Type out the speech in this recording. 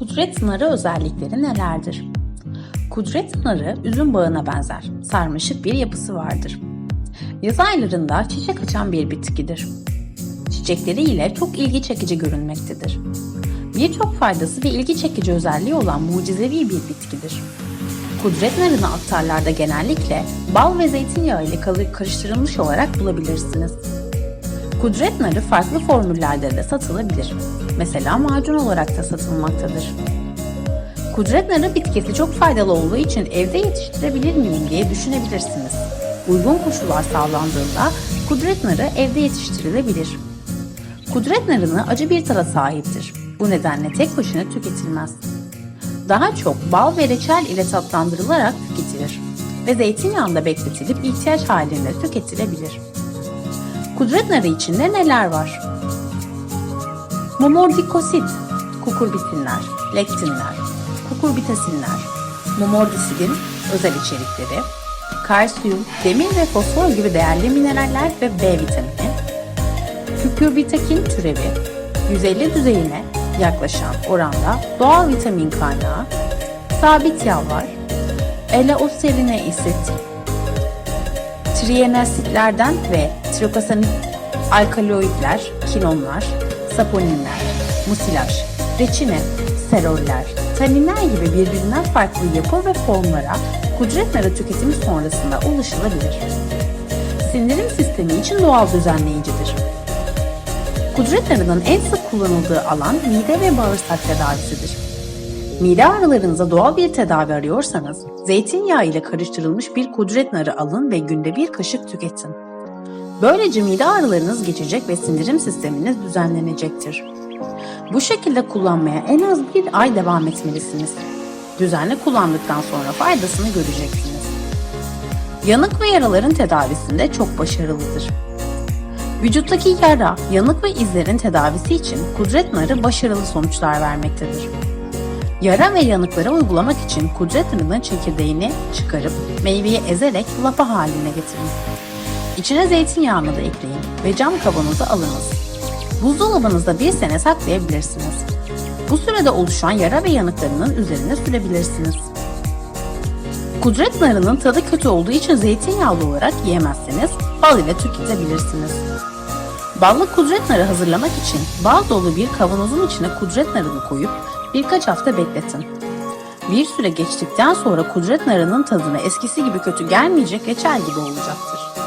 Kudret narı özellikleri nelerdir? Kudret narı üzüm bağına benzer, sarmaşık bir yapısı vardır. Yaz aylarında çiçek açan bir bitkidir. Çiçekleri ile çok ilgi çekici görünmektedir. Birçok faydası ve ilgi çekici özelliği olan mucizevi bir bitkidir. Kudret narını aktarlarda genellikle bal ve zeytinyağı ile karıştırılmış olarak bulabilirsiniz. Kudret narı farklı formüllerde de satılabilir. Mesela macun olarak da satılmaktadır. Kudret narı bitkisi çok faydalı olduğu için evde yetiştirebilir miyim diye düşünebilirsiniz. Uygun koşullar sağlandığında kudret narı evde yetiştirilebilir. Kudret narını acı bir tada sahiptir. Bu nedenle tek başına tüketilmez. Daha çok bal ve reçel ile tatlandırılarak tüketilir ve zeytinyağında bekletilip ihtiyaç halinde tüketilebilir. Kudret narı içinde neler var? Momordikosit, kukurbitinler, lektinler, kukurbitasinler, momordisidin özel içerikleri, kalsiyum, demir ve fosfor gibi değerli mineraller ve B vitamini, kükürbitakin türevi, 150 düzeyine yaklaşan oranda doğal vitamin kaynağı, sabit yağlar, eleoserine isit, trienasitlerden ve trikosanik alkaloidler, kinonlar, saponinler, musilaj, reçine, steroller, taninler gibi birbirinden farklı yapı ve formlara kudret narı tüketimi sonrasında ulaşılabilir. Sindirim sistemi için doğal düzenleyicidir. Kudret narının en sık kullanıldığı alan mide ve bağırsak tedavisidir. Mide ağrılarınıza doğal bir tedavi arıyorsanız, zeytinyağı ile karıştırılmış bir kudret narı alın ve günde bir kaşık tüketin. Böylece mide ağrılarınız geçecek ve sindirim sisteminiz düzenlenecektir. Bu şekilde kullanmaya en az bir ay devam etmelisiniz. Düzenli kullandıktan sonra faydasını göreceksiniz. Yanık ve yaraların tedavisinde çok başarılıdır. Vücuttaki yara, yanık ve izlerin tedavisi için kudret narı başarılı sonuçlar vermektedir. Yara ve yanıklara uygulamak için kudret narının çekirdeğini çıkarıp meyveyi ezerek lapa haline getirin. İçine zeytinyağını da ekleyin ve cam kavanoza alınız. Buzdolabınızda bir sene saklayabilirsiniz. Bu sürede oluşan yara ve yanıklarının üzerine sürebilirsiniz. Kudret narının tadı kötü olduğu için zeytinyağlı olarak yiyemezseniz bal ile tüketebilirsiniz. Ballı kudret narı hazırlamak için bal dolu bir kavanozun içine kudret narını koyup birkaç hafta bekletin. Bir süre geçtikten sonra kudret narının tadına eskisi gibi kötü gelmeyecek reçel gibi olacaktır.